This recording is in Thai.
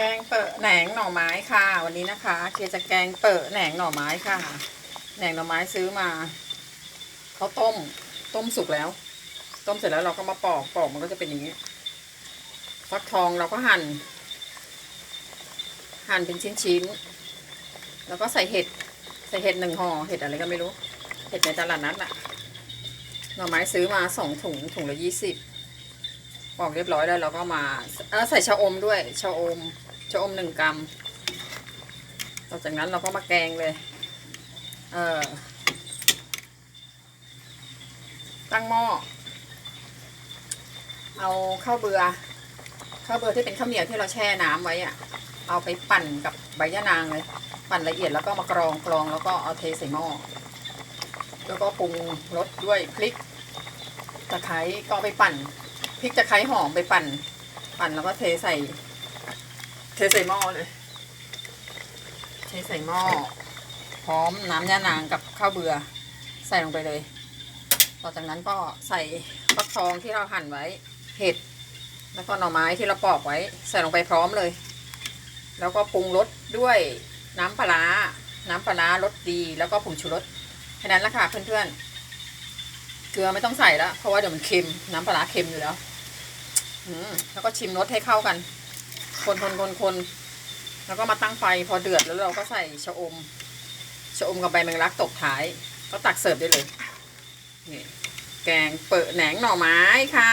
กงเปิดแหนงหน่อไม้ค่ะ วันนี้นะคะ เคจะแกงเปิดแหนงหน่อไม้ค่ะ แหนงหน่อไม้ซื้อมาเขาต้ม ต้มสุกแล้ว ต้มเสร็จแล้วเราก็มาปอกปอกมันก็จะเป็นอย่างนี้ฟักทองเราก็หั่น หั่นเป็นชิ้นๆ แล้วก็ใส่เห็ด ใส่เห็ดหนึ่งห่อ เห็ดอะไรก็ไม่รู้ เห็ดในตลาดนัดน่ะ หน่อไม้ซื้อมาสองถุง ถุงละยี่สิบปอกเรียบร้อยแล้วเราก็มาเออใส่ชะอมด้วยชะอม ชะอมหนึ่งกรัมต่อจากนั้นเราก็มาแกงเลย เออตั้งหม้อ เอาข้าวเบือ ข้าวเบือที่เป็นข้าวเหนียวที่เราแช่น้ำไว้อะเอาไปปั่นกับใบยะนางเลย ปั่นละเอียดแล้วก็มากรองกรองแล้วก็เอาเทใส่หม้อ แล้วก็ปรุงรสด้วยพริก ตะไคร้ก็ไปปั่น พริกตะไคร้หอมไปปั่น ปั่นแล้วก็เทใส่ ทใส่หม้อเลยเทใส่หม้อ พร้อมน้ำย่านางกับข้าวเบือ ใส่ลงไปเลย ต่อจากนั้นก็ใส่ฟักทองที่เราหั่นไว้ เห็ด แล้วก็หน่อไม้ที่เราปอกไว้ ใส่ลงไปพร้อมเลย แล้วก็ปรุงรสด้วยน้ำปลาน้ำปลารสดี แล้วก็ผงชูรสแค่นั้นละค่ะเพื่อนๆ เกลือไม่ต้องใส่แล้วเพราะว่าเดี๋ยวมันเค็ม น้ำปลาร้าเค็มอยู่แล้ว แล้วก็ชิมรสให้เข้ากัน คนคนคนคนแล้วก็มาตั้งไฟพอเดือดแล้วเราก็ใส่ชะอมชะอมกับใบแมงลักตกท้าย ก็ตักเสิร์ฟได้เลยนี่แกงเปิดแหนงหน่อไม้ค่ะ